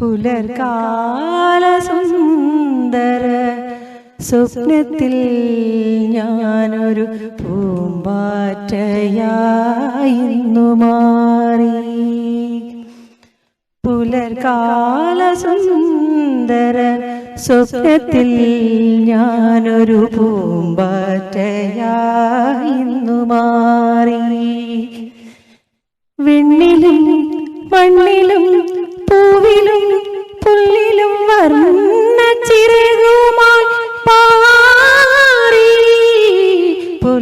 പുലർകാല സുന്ദര സ്വപ്നത്തിൽ ഞാനൊരു പൂമ്പാറ്റയായിരുന്നു മാറി. പുലർകാല സുന്ദര സ്വപ്നത്തിൽ ഞാനൊരു പൂമ്പാറ്റയായിരുന്നു മാറി. വെണ്ണിലും മണ്ണിലും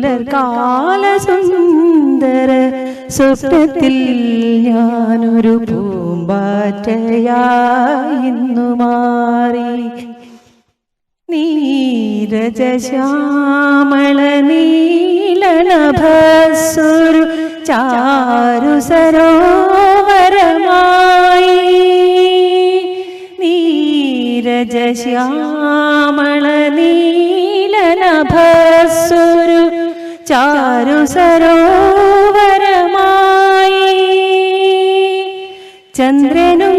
പുലർകാല സുന്ദര സ്വപ്നത്തിൽ ഞാനൊരു പൂമ്പാറ്റയായിരുന്നു മാറി. നീരജശ്യാമള നീലനഭസ്വരു ചാരു സരോവരമായി നീരജശ്യാമള നീലനഭസ്സുരു ചാരു സരോവരമായി. ചന്ദ്രനും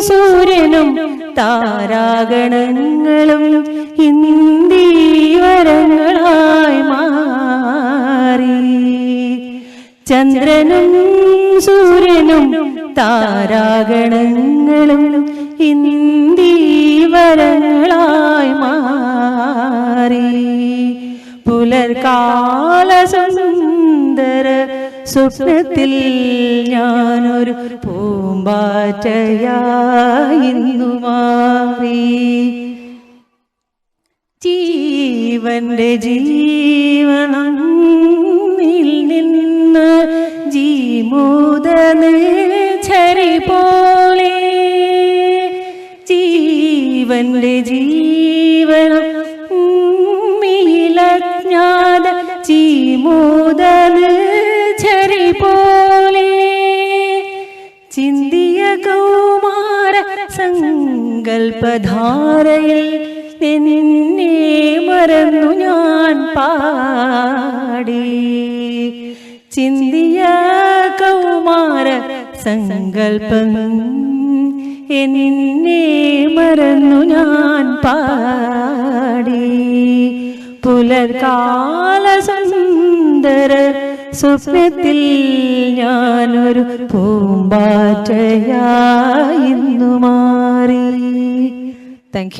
സൂര്യനും താരാഗണങ്ങളും ഇന്ദീവരങ്ങളായി മാറി. ചന്ദ്രനും സൂര്യനും താരാഗണങ്ങളും ഇന്ദീവരങ്ങളായി മാറി. പുലർകാല സുന്ദര സ്വപ്നത്തിൽ ഞാനൊരു പൂമ്പാറ്റയായിരുന്നു മാറി. ജീവന്റെ ജീവനം നിന്ന് ജീമൂതന് ജീവന്റെ ജീവനം മീലജ്ഞാത ജീമൂതന് ചരി പോലെ ചിന്തിയ കൗമാര സങ്കൽപ്പധാരയിൽ നിന്നെ മറന്നു ഞാൻ പാടി. ചിന്തിയ കൗമാര സങ്കൽപ്പം എന്നെ മറന്നു ഞാൻ പാടി. പുലർകാല സുന്ദര സ്വപ്നത്തിൽ ഞാനൊരു പൂമ്പാറ്റയായിരുന്നു മാറി താങ്ക്